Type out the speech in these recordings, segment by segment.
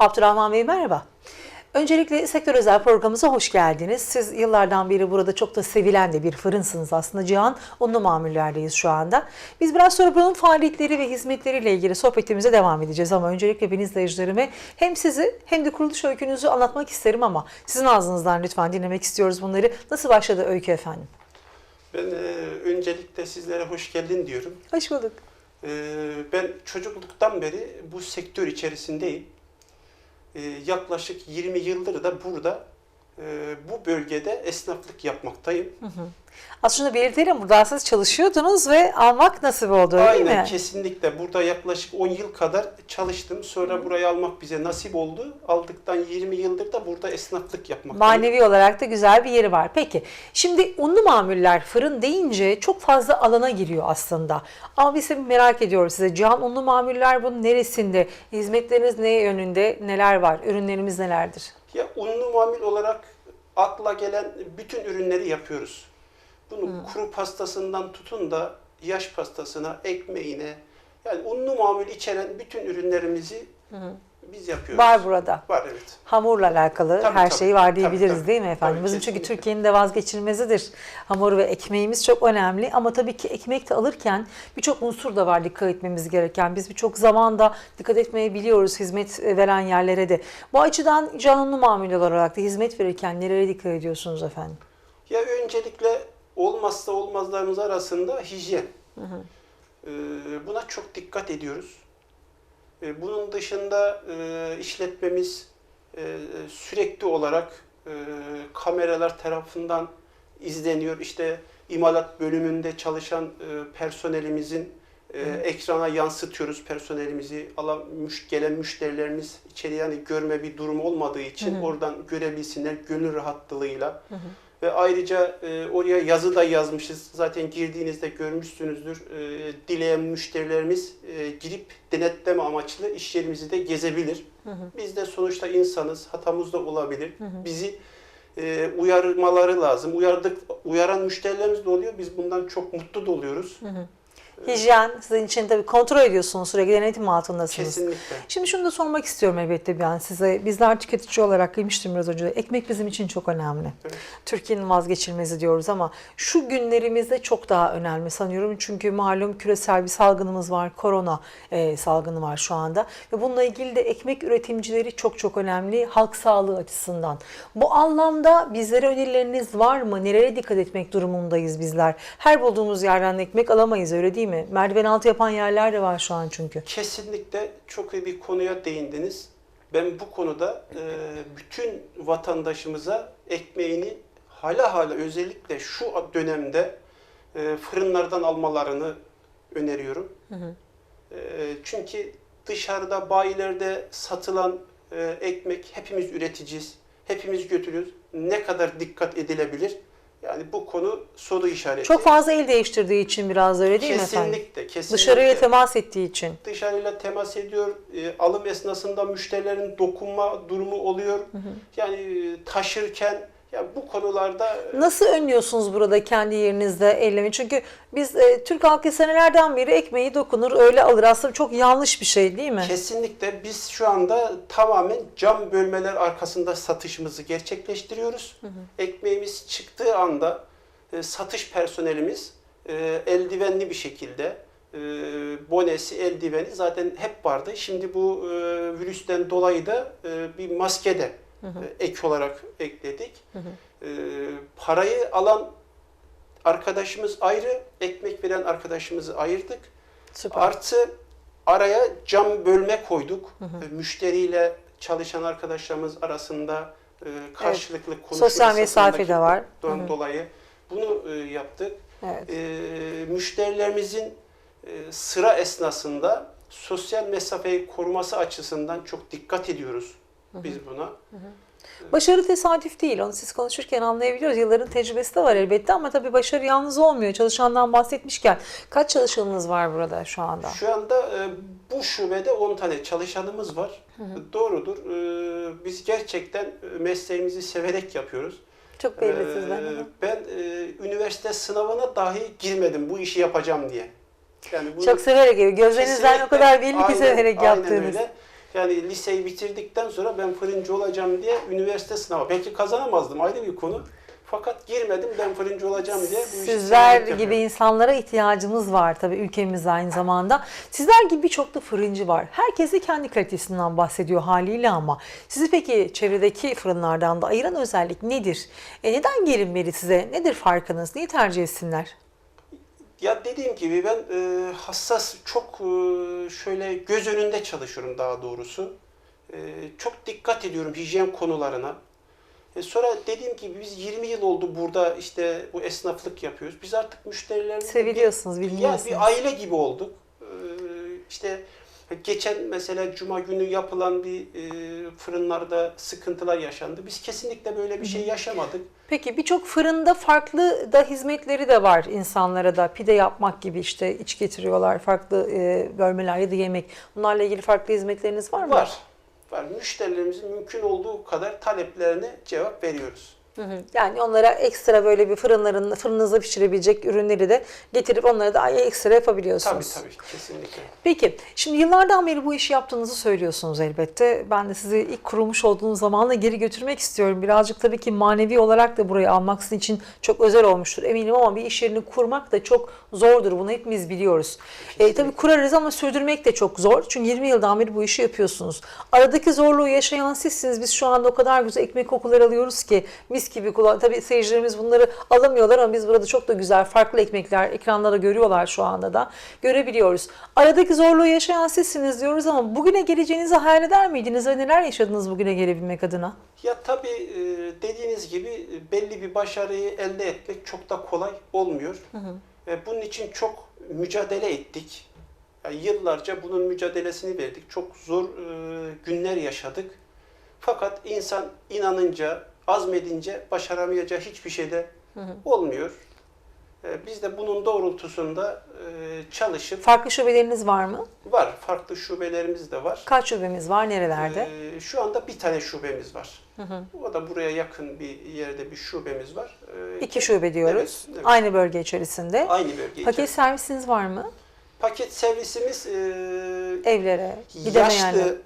Abdurrahman Bey merhaba. Öncelikle sektör özel programımıza hoş geldiniz. Siz yıllardan beri burada çok da sevilen de bir fırınsınız aslında. Cihan Unlu Mamuller'deyiz şu anda. Biz biraz sonra bunun faaliyetleri ve hizmetleriyle ilgili sohbetimize devam edeceğiz ama öncelikle ben izleyicilerime hem sizi hem de kuruluş öykünüzü anlatmak isterim ama sizin ağzınızdan lütfen dinlemek istiyoruz bunları. Nasıl başladı öykü efendim? Ben e, öncelikle sizlere hoş geldin diyorum. Hoş bulduk. E, ben çocukluktan beri bu sektör içerisindeyim. E, yaklaşık 20 yıldır da burada e, bu bölgede esnaflık yapmaktayım. Aslında belirtelim burada siz çalışıyordunuz ve almak nasip oldu öyle değil Aynen mi? kesinlikle. Burada yaklaşık 10 yıl kadar çalıştım. Sonra burayı almak bize nasip oldu. Aldıktan 20 yıldır da burada esnaflık yapmaktayım. Manevi olarak da güzel bir yeri var. Peki şimdi unlu mamuller fırın deyince çok fazla alana giriyor aslında. Ama biz merak ediyoruz size. Cihan unlu mamuller bunun neresinde? Hizmetleriniz ne yönünde? Neler var? Ürünlerimiz nelerdir? Ya unlu mamul olarak akla gelen bütün ürünleri yapıyoruz. Bunu kuru pastasından tutun da yaş pastasına, ekmeğine, yani unlu mamul içeren bütün ürünlerimizi biz yapıyoruz. Var burada. Var evet. Hamurla alakalı Tabii, her tabii. şey var diyebiliriz Tabii, tabii. değil mi efendim? Tabii, Bizim çünkü. Türkiye'nin de vazgeçilmezidir. Hamur ve ekmeğimiz çok önemli ama tabii ki ekmek de alırken birçok unsur da var dikkat etmemiz gereken. Biz birçok zamanda dikkat etmeyi biliyoruz hizmet veren yerlere de. Bu açıdan canlı mamul olarak da hizmet verirken nereye dikkat ediyorsunuz efendim? Ya öncelikle olmazsa olmazlarımız arasında hijyen. Ee, buna çok dikkat ediyoruz. Ee, bunun dışında e, işletmemiz e, sürekli olarak e, kameralar tarafından izleniyor. İşte imalat bölümünde çalışan e, personelimizin e, ekrana yansıtıyoruz personelimizi. Alan, müş, gelen müşterilerimiz içeri yani görme bir durum olmadığı için oradan görebilsinler gönül rahatlığıyla. Ve ayrıca e, oraya yazı da yazmışız. Zaten girdiğinizde görmüşsünüzdür. E, dileyen müşterilerimiz e, girip denetleme amaçlı iş yerimizi de gezebilir. Biz de sonuçta insanız. Hatamız da olabilir. Bizi e, uyarmaları lazım. Uyardık, uyaran müşterilerimiz de oluyor. Biz bundan çok mutlu da oluyoruz. Hijyen sizin için tabii kontrol ediyorsunuz sürekli denetim altındasınız. Kesinlikle. Şimdi şunu da sormak istiyorum elbette bir an size. Bizler tüketici olarak demiştim biraz önce de ekmek bizim için çok önemli. Evet. Türkiye'nin vazgeçilmezi diyoruz ama şu günlerimizde çok daha önemli sanıyorum. Çünkü malum küresel bir salgınımız var. Korona e, salgını var şu anda. Ve bununla ilgili de ekmek üretimcileri çok çok önemli halk sağlığı açısından. Bu anlamda bizlere önerileriniz var mı? Nereye dikkat etmek durumundayız bizler? Her bulduğumuz yerden ekmek alamayız öyle değil mi? Merdiven altı yapan yerler de var şu an çünkü. Kesinlikle çok iyi bir konuya değindiniz. Ben bu konuda e, bütün vatandaşımıza ekmeğini hala hala özellikle şu dönemde e, fırınlardan almalarını öneriyorum. E, çünkü dışarıda bayilerde satılan e, ekmek hepimiz üreticiyiz. Hepimiz götürüyoruz. Ne kadar dikkat edilebilir? Yani bu konu soru işareti. Çok fazla el değiştirdiği için biraz öyle değil mi efendim? kesinlikle, kesinlikle. Dışarıya temas ettiği için. dışarıyla temas ediyor. E, alım esnasında müşterilerin dokunma durumu oluyor. Yani e, taşırken ya bu konularda e, Nasıl önlüyorsunuz burada kendi yerinizde ellemi? Çünkü biz e, Türk halkı senelerden beri ekmeği dokunur öyle alır. Aslında çok yanlış bir şey değil mi? kesinlikle biz şu anda tamamen cam bölmeler arkasında satışımızı gerçekleştiriyoruz. Ekmeğimiz çıktığı anda e, satış personelimiz e, eldivenli bir şekilde e, bonesi, eldiveni zaten hep vardı. Şimdi bu e, virüsten dolayı da e, bir maske de e, ek olarak ekledik. E, parayı alan arkadaşımız ayrı, ekmek veren arkadaşımızı ayırdık. Süper. Artı araya cam bölme koyduk. E, Müşteriyle çalışan arkadaşlarımız arasında e, karşılıklı konuşma Sosyal mesafe de var. Hı hı. dolayı bunu e, yaptık. Evet. E, müşterilerimizin e, sıra esnasında sosyal mesafeyi koruması açısından çok dikkat ediyoruz biz buna. Başarı tesadüf değil. Onu siz konuşurken anlayabiliyoruz. Yılların tecrübesi de var elbette ama tabii başarı yalnız olmuyor. Çalışandan bahsetmişken kaç çalışanınız var burada şu anda? Şu anda e, bu şubede 10 tane çalışanımız var. Doğrudur. E, biz gerçekten e, mesleğimizi severek yapıyoruz. Çok belli sizden. ben e, üniversite sınavına dahi girmedim bu işi yapacağım diye. Yani bunu Çok severek yapıyor. Gözlerinizden o kadar belli ki severek aynen yaptığınız. öyle. Yani liseyi bitirdikten sonra ben fırıncı olacağım diye üniversite sınavı. Belki kazanamazdım ayrı bir konu. Fakat girmedim ben fırıncı olacağım diye. Bu Sizler gibi yapıyorum. insanlara ihtiyacımız var tabii ülkemizde aynı zamanda. Sizler gibi birçok da fırıncı var. Herkes de kendi kalitesinden bahsediyor haliyle ama sizi peki çevredeki fırınlardan da ayıran özellik nedir? E neden gelinmeli size? Nedir farkınız? Neyi tercih etsinler? Ya dediğim gibi ben e, hassas, çok e, şöyle göz önünde çalışıyorum daha doğrusu. E, çok dikkat ediyorum hijyen konularına. E, sonra dediğim gibi biz 20 yıl oldu burada işte bu esnaflık yapıyoruz. Biz artık müşterilerimizle Seviliyorsunuz, bir, ya biliniyorsunuz. bir aile gibi olduk. E, işte geçen mesela cuma günü yapılan bir e, fırınlarda sıkıntılar yaşandı. Biz kesinlikle böyle bir şey yaşamadık. Peki birçok fırında farklı da hizmetleri de var insanlara da. Pide yapmak gibi işte iç getiriyorlar, farklı e, bölmeler ya da yemek. Bunlarla ilgili farklı hizmetleriniz var mı? Var. Var. Müşterilerimizin mümkün olduğu kadar taleplerine cevap veriyoruz. Hı hı. Yani onlara ekstra böyle bir fırınların fırınınızda pişirebilecek ürünleri de getirip onlara da ekstra Tabii yapabiliyorsunuz. tabii kesinlikle. Peki şimdi yıllardan beri bu işi yaptığınızı söylüyorsunuz elbette. Ben de sizi ilk kurulmuş olduğunuz zamanla geri götürmek istiyorum. Birazcık tabii ki manevi olarak da burayı almak sizin için çok özel olmuştur eminim ama bir iş yerini kurmak da çok zordur. Bunu hepimiz biliyoruz. E, tabii kurarız ama sürdürmek de çok zor. Çünkü 20 yıldan beri bu işi yapıyorsunuz. Aradaki zorluğu yaşayan sizsiniz. Biz şu anda o kadar güzel ekmek kokuları alıyoruz ki mis gibi kullan. Tabii seyircilerimiz bunları alamıyorlar ama biz burada çok da güzel farklı ekmekler ekranlarda görüyorlar şu anda da. Görebiliyoruz. Aradaki zorluğu yaşayan sizsiniz diyoruz ama bugüne geleceğinizi hayal eder miydiniz ve neler yaşadınız bugüne gelebilmek adına? Ya tabii e, dediğiniz gibi e, belli bir başarıyı elde etmek çok da kolay olmuyor. E, Bunun için çok mücadele ettik. Yani yıllarca bunun mücadelesini verdik. Çok zor e, günler yaşadık. Fakat insan inanınca, azmedince başaramayacağı hiçbir şeyde olmuyor. E, Biz de bunun doğrultusunda e, çalışıp Farklı şubeleriniz var mı? var. Farklı şubelerimiz de var. Kaç şubemiz var? Nerelerde? Ee, şu anda bir tane şubemiz var. O da buraya yakın bir yerde bir şubemiz var. Ee, İki şube diyoruz. Evet, evet. Aynı bölge içerisinde. Aynı bölge. Paket servisiniz var mı? Paket servisimiz e, Evlere, gidemeyenler. yaşlı,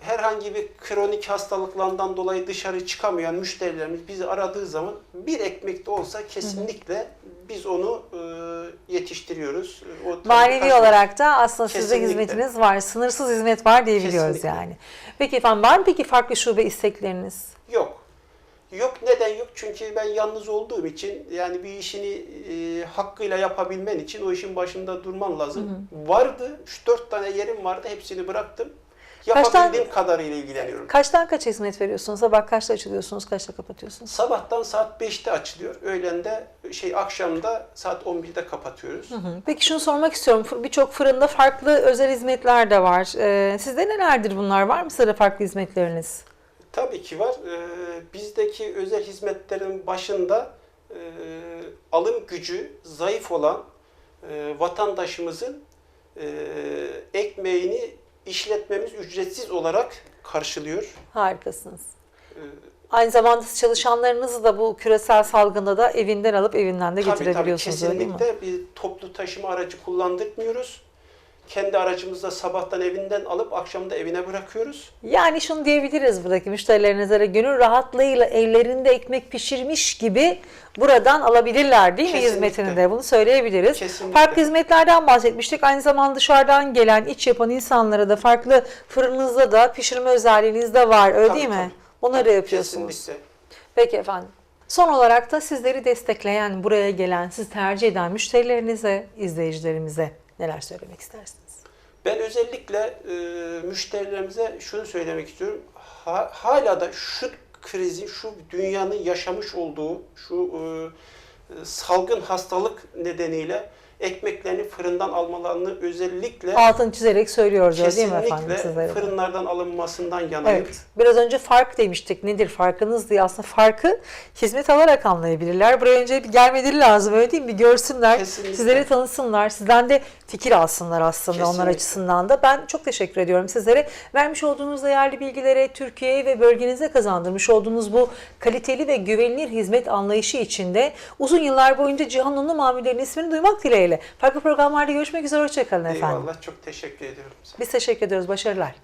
herhangi bir kronik hastalıklardan dolayı dışarı çıkamayan müşterilerimiz bizi aradığı zaman bir ekmek de olsa kesinlikle biz onu e, yetiştiriyoruz. O tabii Manevi kaç- olarak da aslında sizde Kesinlikle. hizmetiniz var. Sınırsız hizmet var diyebiliyoruz Kesinlikle. yani. Peki efendim var mı peki farklı şube istekleriniz? Yok. Yok neden yok? Çünkü ben yalnız olduğum için yani bir işini e, hakkıyla yapabilmen için o işin başında durman lazım. Vardı. 3-4 tane yerim vardı. Hepsini bıraktım. Kaçtan- Yapabildiğim kadarıyla ilgileniyorum. Kaçtan kaça hizmet veriyorsunuz? Sabah kaçta açılıyorsunuz, kaçta kapatıyorsunuz? Sabahtan saat 5'te açılıyor. Öğlende şey akşamda saat 11'de kapatıyoruz. Hı hı. Peki şunu sormak istiyorum. Birçok fırında farklı özel hizmetler de var. Ee, sizde nelerdir bunlar? Var mı size farklı hizmetleriniz? Tabii ki var. Ee, bizdeki özel hizmetlerin başında e, alım gücü zayıf olan e, vatandaşımızın e, ekmeğini işletmemiz ücretsiz olarak karşılıyor. Harikasınız. Ee, Aynı zamanda çalışanlarınızı da bu küresel salgında da evinden alıp evinden de tabii tabii getirebiliyorsunuz öyle değil mi? kesinlikle bir toplu taşıma aracı kullandırmıyoruz. Kendi aracımızda sabahtan evinden alıp akşam da evine bırakıyoruz. Yani şunu diyebiliriz buradaki müşterilerinize gönül rahatlığıyla ellerinde ekmek pişirmiş gibi buradan alabilirler değil mi Kesinlikle. hizmetini de bunu söyleyebiliriz. Kesinlikle. Farklı hizmetlerden bahsetmiştik. Aynı zamanda dışarıdan gelen iç yapan insanlara da farklı fırınınızda da pişirme özelliğiniz de var öyle Tabii, değil mi? tabii. Bunları Tabii, yapıyorsunuz. Kesinlikle. Peki efendim. Son olarak da sizleri destekleyen, buraya gelen, siz tercih eden müşterilerinize, izleyicilerimize neler söylemek istersiniz? Ben özellikle e, müşterilerimize şunu söylemek istiyorum. Ha- hala da şu krizin, şu dünyanın yaşamış olduğu şu e, e, salgın hastalık nedeniyle ekmeklerini fırından almalarını özellikle Altını çizerek söylüyoruz değil mi efendim kesinlikle fırınlardan alınmasından yanayım. Evet. Biraz önce fark demiştik. Nedir farkınız diye. Aslında farkı hizmet alarak anlayabilirler. Buraya önce bir gelmeleri lazım öyle değil mi? Bir görsünler. Kesinlikle. Sizleri tanısınlar. Sizden de fikir alsınlar aslında onlar Kesinlikle. açısından da. Ben çok teşekkür ediyorum sizlere. Vermiş olduğunuz değerli bilgilere, Türkiye'ye ve bölgenize kazandırmış olduğunuz bu kaliteli ve güvenilir hizmet anlayışı içinde uzun yıllar boyunca Cihan Unlu Mamullerin ismini duymak dileğiyle. Farklı programlarda görüşmek üzere. Hoşçakalın efendim. Eyvallah çok teşekkür ediyorum. Biz teşekkür ediyoruz. Başarılar.